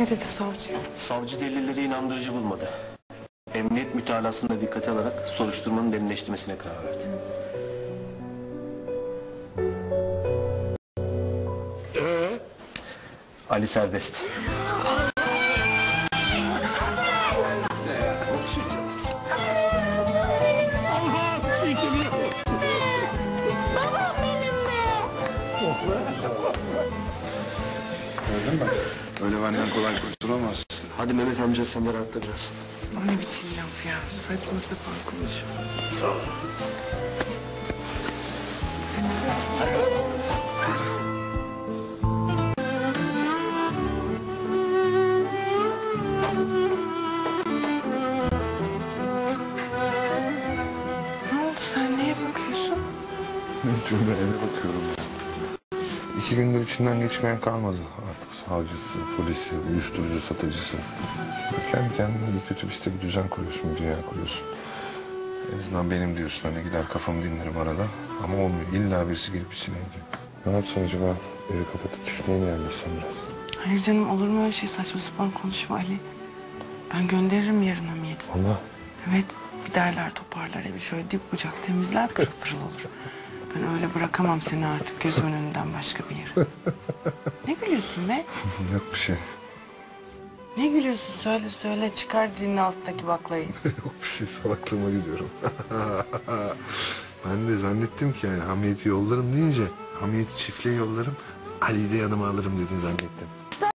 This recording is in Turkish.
Ne dedi savcı? Savcı delilleri inandırıcı bulmadı. Emniyet mütalasını dikkate alarak soruşturmanın derinleştirmesine karar verdi. Ali serbest. Öyle benden kolay kurtulamazsın. Hadi Mehmet amca sen de rahatla biraz. O ne biçim laf ya? Saçma sapan konuşuyor. Ne oldu sen neye bakıyorsun? Cümle eve bakıyorum. İki gündür içinden geçmeyen kalmadı. Artık savcısı, polisi, uyuşturucu satıcısı. Kendi kendine iyi kötü işte bir düzen kuruyorsun, bir dünya kuruyorsun. En azından benim diyorsun hani gider kafamı dinlerim arada. Ama olmuyor. İlla birisi gelip içine ediyor. Ne yapsam acaba? Evi kapatıp çiftliğe mi yerleşsem biraz? Hayır canım olur mu öyle şey saçma sapan konuşma Ali. Ben gönderirim yarın hamiyetini. Allah. Evet bir derler toparlar evi şöyle dip bucak temizler pırıl pırıl olur. Ben öyle bırakamam seni artık gözümün önünden başka bir yere. Ne gülüyorsun be? Yok bir şey. Ne gülüyorsun söyle söyle çıkar dilinin alttaki baklayı. Yok bir şey salaklığıma gidiyorum. ben de zannettim ki yani hamiyeti yollarım deyince hamiyeti çiftliğe yollarım. Ali'yi de yanıma alırım dedin zannettim.